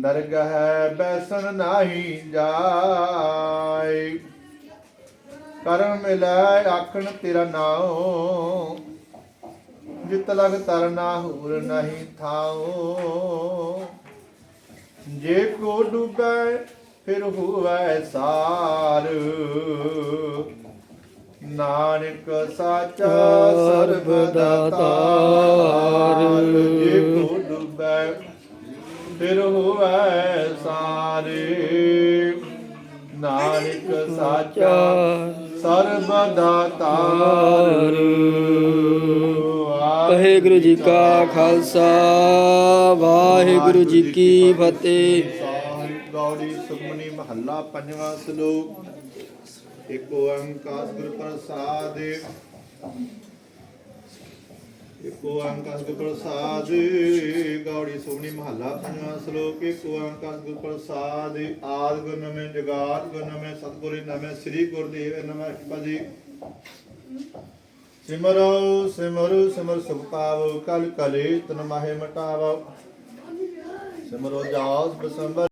ਦਰਗਹ ਬੈਸਣ ਨਾਹੀ ਜਾਏ। ਕਰਮ ਮਿਲੈ ਆਖਣ ਤੇਰਾ ਨਾਉ ਜਿਤ ਲਗ ਤਰਨਾ ਹੋਰ ਨਹੀਂ ਥਾਉ। ਜੇ ਕੋ ਡੁਬੈ ਫਿਰ ਹੋਵੈ ਸਾਰ। ਨਾਨਕ ਸਾਚਾ ਸਰਬ ਦਾਤਾਰ ਜੇ ਕੋ ਡੁਬੈ ਫਿਰ ਹੋਵੈ ਸਾਰੇ। ਨਾਨਕ ਸਾਚਾ ਸਰਬ ਦਾਤਾਰ ਵਾਹਿਗੁਰੂ ਜੀ ਕਾ ਖਾਲਸਾ ਵਾਹਿਗੁਰੂ ਜੀ ਕੀ ਫਤਿਹ। ਸਾਹਿਬ ਗੌੜੀ ਸੁਖਮਨੀ ਮਹੱਲਾ ਪੰਜਵਾਂ ਸ਼ਲੋਕ। ਏਕ ਓੰਕਾਰ ਗੁਰ ਪ੍ਰਸਾਦ। ਏਕ ਓੰਕਾਰ ਗੁਰ ਪ੍ਰਸਾਦ, ਗੌੜੀ ਸੁਖਮਨੀ ਮਹੱਲਾ ਪੰਜਵਾਂ ਸ਼ਲੋਕ ਏਕ ਓੰਕਾਰ ਗੁਰ ਪ੍ਰਸਾਦ, ਆਦ ਗੁਰ ਨਮੇ ਜਗਾਤ ਗੁਰ ਨਮੇ, ਸਤਿਗੁਰ ਨਮੇ, ਸ੍ਰੀ ਗੁਰਦੇਵ ਨਮੇ ਪਦੀ ਸਿਮਰੋ ਸਿਮਰੋ, ਸਿਮਰ ਸੁਖ ਪਾਵੋ, ਕਲ ਕਲੇ ਤਨ ਮਾਹੇ ਮਟਾਵੋ। ਸਿਮਰੋ ਜਾਸ ਬਸੰਬਰ।